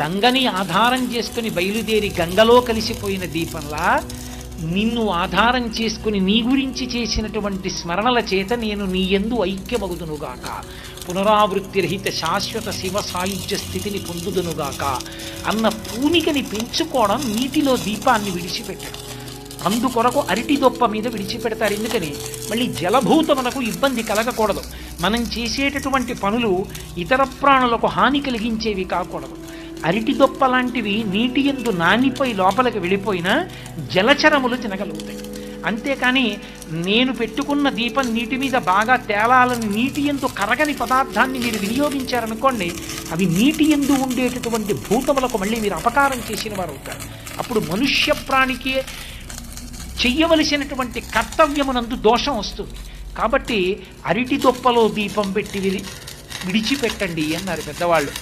గంగని ఆధారం చేసుకుని బయలుదేరి గంగలో కలిసిపోయిన దీపంలా నిన్ను ఆధారం చేసుకుని నీ గురించి చేసినటువంటి స్మరణల చేత నేను నీ ఎందు ఐక్యమగుదునుగాక. పునరావృత్తి రహిత శాశ్వత శివ సాయుధ్య స్థితిని పొందుదునుగాక. అన్న పూనికని పెంచుకోవడం నీటిలో దీపాన్ని విడిచిపెట్టడం. అందుకొరకు అరటి దొప్ప మీద విడిచిపెడతారు ఎందుకని? మళ్ళీ జలభూతమునకు ఇబ్బంది కలగకూడదు. మనం చేసేటటువంటి పనులు ఇతర ప్రాణులకు హాని కలిగించేవి కాకూడదు. అరటి దొప్ప లాంటివి నీటి ఎందు నానిపోయి లోపలికి వెళ్ళిపోయినా జలచరములు తినగలుగుతాయి. అంతేకాని నేను పెట్టుకున్న దీపం నీటి మీద బాగా తేలాలని నీటి ఎందు కరగని పదార్థాన్ని మీరు వినియోగించారనుకోండి అవి నీటి ఎందు ఉండేటటువంటి భూతములకు మళ్ళీ మీరు అపకారం చేసిన వారు అవుతారు అప్పుడు మనుష్య ప్రాణికి చెయ్యవలసినటువంటి కర్తవ్యమునందు దోషం వస్తుంది. కాబట్టి అరటి దొప్పలో దీపం పెట్టి విడిచిపెట్టండి అన్నారు పెద్దవాళ్ళు.